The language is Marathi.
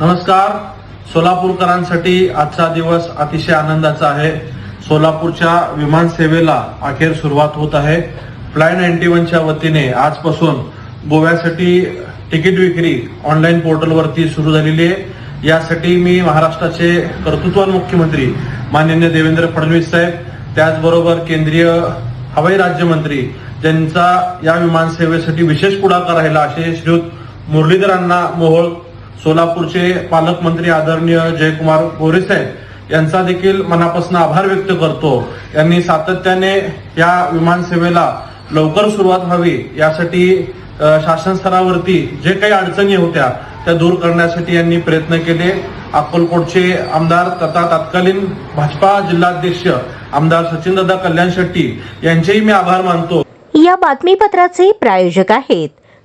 नमस्कार. सोलापूरकरांसाठी आजचा दिवस अतिशय आनंदाचा आहे. सोलापूरच्या विमान सेवेला अखेर सुरुवात होत आहे. फ्लाय नाईन्टी वनच्या वतीने आजपासून गोव्यासाठी तिकीट विक्री ऑनलाईन पोर्टलवरती सुरू झालेली आहे. यासाठी मी महाराष्ट्राचे कर्तृत्वान मुख्यमंत्री माननीय देवेंद्र फडणवीस साहेब त्याचबरोबर केंद्रीय हवाई राज्यमंत्री ज्यांचा या विमान सेवेसाठी विशेष पुढाकार राहिला असे श्रीयुत मुरलीधरांना मोहोळ सोलापूरचे पालकमंत्री आदरणीय जयकुमार गोरे साहेब यांचा देखील मनापासून आभार व्यक्त करतो. यांनी सातत्याने या विमानसेवेला लवकर सुरुवात व्हावी यासाठी शासन स्तरावरती जे काही अडचणी होत्या त्या दूर करण्यासाठी यांनी प्रयत्न केले. अक्कलकोटचे आमदार तथा तत्कालीन भाजपा जिल्हाध्यक्ष आमदार सचिनदादा कल्याण शेट्टी यांचेही मी आभार मानतो. या बातमीपत्राचे प्रायोजक आहेत